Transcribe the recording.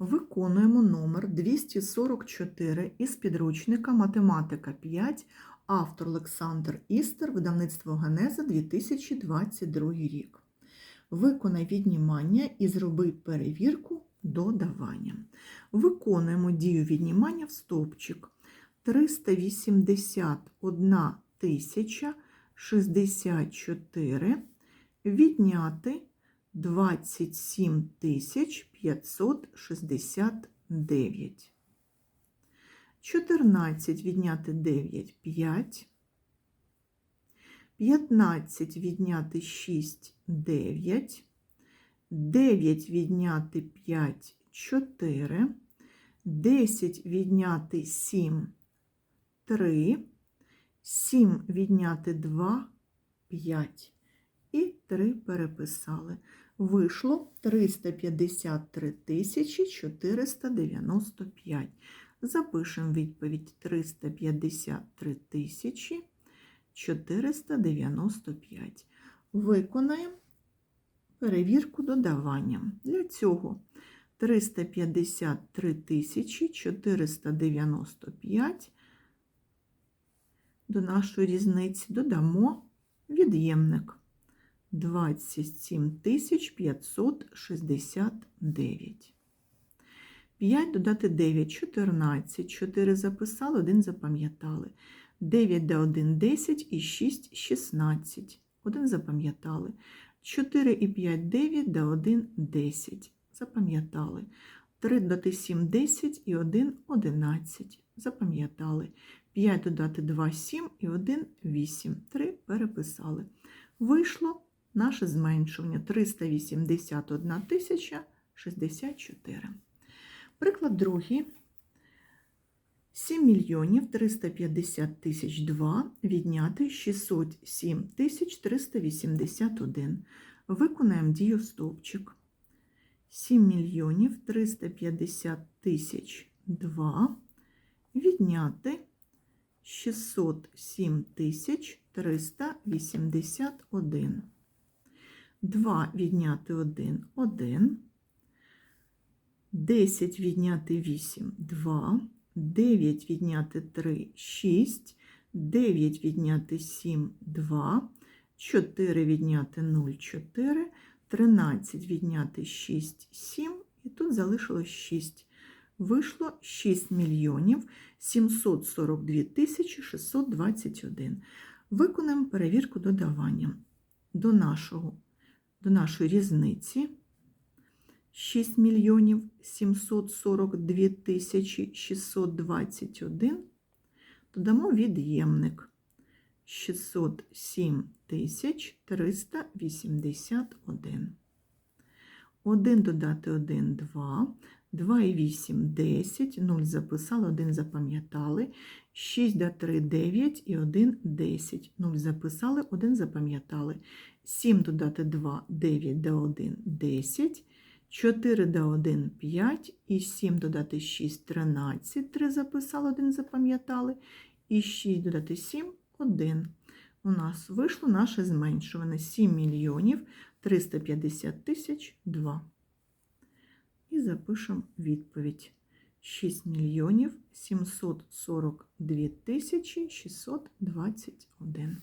Виконуємо номер 244 із підручника Математика 5, автор Олександр Істер, видавництво Генеза 2022 рік. Виконай віднімання і зроби перевірку додавання. Виконуємо дію віднімання в стовпчик. 381 тисяча 64 відняти 27 тисяч 569. 14 відняти 9 – 5. 15 відняти 6 – 9. 9 відняти 5 – 4. 10 відняти 7 – 3. 7 відняти 2 – 5. І 3 переписали. Вийшло 353 тисячі 495. Запишемо відповідь 353 тисячі 495. Виконаємо перевірку додаванням. Для цього 353 тисячі 495 до нашої різниці додамо від'ємник 27 569. 5 додати 9 14. 4 записали, 1 запам'ятали. 9 до 1 10 і 6 16. 1 запам'ятали. 4 і 5 9 до 1 10. Запам'ятали. 3 додати 7 10 і 1 11. Запам'ятали. 5 додати 2 7 і 1 8. 3 переписали. Вийшло наше зменшування 381 тисяча 64. Приклад другий. 7 мільйонів 350 тисяч 2 відняти 607 тисяч 381. Виконаємо дію стовпчик. 7 мільйонів 350 тисяч 2 відняти 607 тисяч 381. 2 відняти 1 – 1. 10 відняти 8 – 2. 9 відняти 3 – 6. 9 відняти 7 – 2. 4 відняти 0 – 4. 13 відняти 6 – 7. І тут залишилось 6. Вийшло 6 мільйонів 742 тисячі 621. Виконаємо перевірку додавання до нашого до нашої різниці. 6 мільйонів 742 тисячі 621, додамо від'ємник. 607 тисяч 381. 1 додати 1 – 2, 2 і 8 – 10, 0 записали, 1 запам'ятали, 6 до 3 – 9 і 1 – 10, 0 записали, 1 запам'ятали. 7 додати 2 – 9 до 1 – 10, 4 до 1 – 5, і 7 додати 6 – 13, 3 записали, 1 запам'ятали, і 6 додати 7 – 1. У нас вийшло наше зменшуване. 7 мільйонів 350 тисяч 2. І запишемо відповідь. 6 мільйонів 742 тисячі 621.